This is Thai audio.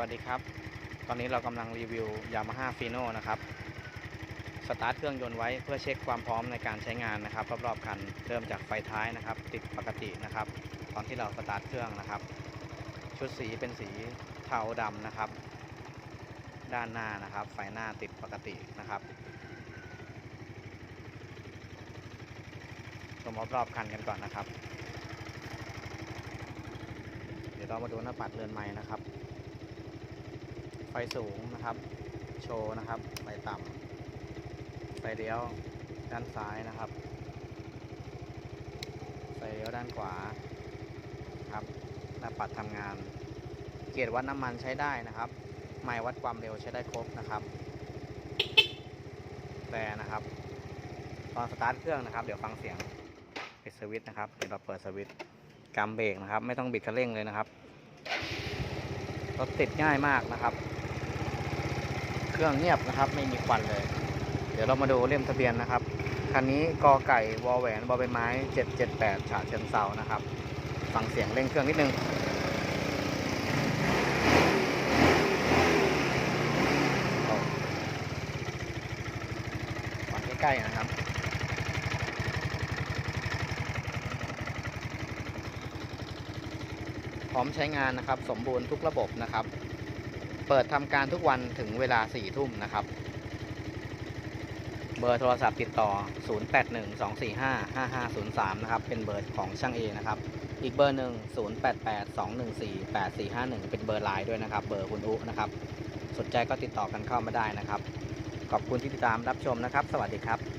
วัสดีครับ ตอนนี้เรากำลังรีวิว Yamaha Fino นะครับ สตาร์ทเครื่องยนต์ไว้เพื่อเช็คความพร้อมในการใช้งานนะครับรอบๆคัน เริ่มจากไฟท้ายนะครับ ติดปกตินะครับ ตอนที่เราสตาร์ทเครื่องนะครับ ชุดสีเป็นสีเทาดำนะครับ ด้านหน้านะครับ ไฟหน้าติดปกตินะครับชมรอบๆคันกันก่อนนะครับ เดี๋ยวเรามาดูหน้าปัดเรือนไม้นะครับ ฟสูงนะครับ โชว์นะครับ ไฟต่ำไฟเลี้ยวด้านซ้ายนะครับ ไฟเลี้ยวด้านขวาครับหน้าปัดทำงาน เกียร์วัดน้ำมันใช้ได้นะครับ ไม้วัดความเร็วใช้ได้ครบนะครับ แต่นะครับ ตอนสตาร์ทเครื่องนะครับ เดี๋ยวฟังเสียงปิดสวิตช์นะครับ เดี๋ยวเราเปิดสวิตช์กำเบรกนะครับ ไม่ต้องบิดคันเร่งเลยนะครับรถติดง่ายมากนะครับ เครื่องเงียบนะครับ ไม่มีควันเลย เดี๋ยวเรามาดูเล่มทะเบียนนะครับ คันนี้กอไก่วอแหวนบอใบไม้ 778ฉะเชิงเซานะครับ ฟังเสียงเร่งเครื่องนิดนึงฟังใกล้ๆนะครับพร้อมใช้งานนะครับ สมบูรณ์ทุกระบบนะครับ เปิดทำการทุกวันถึงเวลา 4 ทุ่มนะครับ เบอร์โทรศัพท์ติดต่อ 0812455503 นะครับ เป็นเบอร์ของช่างเอนะครับ อีกเบอร์หนึ่ง0882148451 เป็นเบอร์ไลน์ด้วยนะครับ เบอร์คุณอุนะครับ สนใจก็ติดต่อกันเข้ามาได้นะครับ ขอบคุณที่ติดตามรับชมนะครับ สวัสดีครับ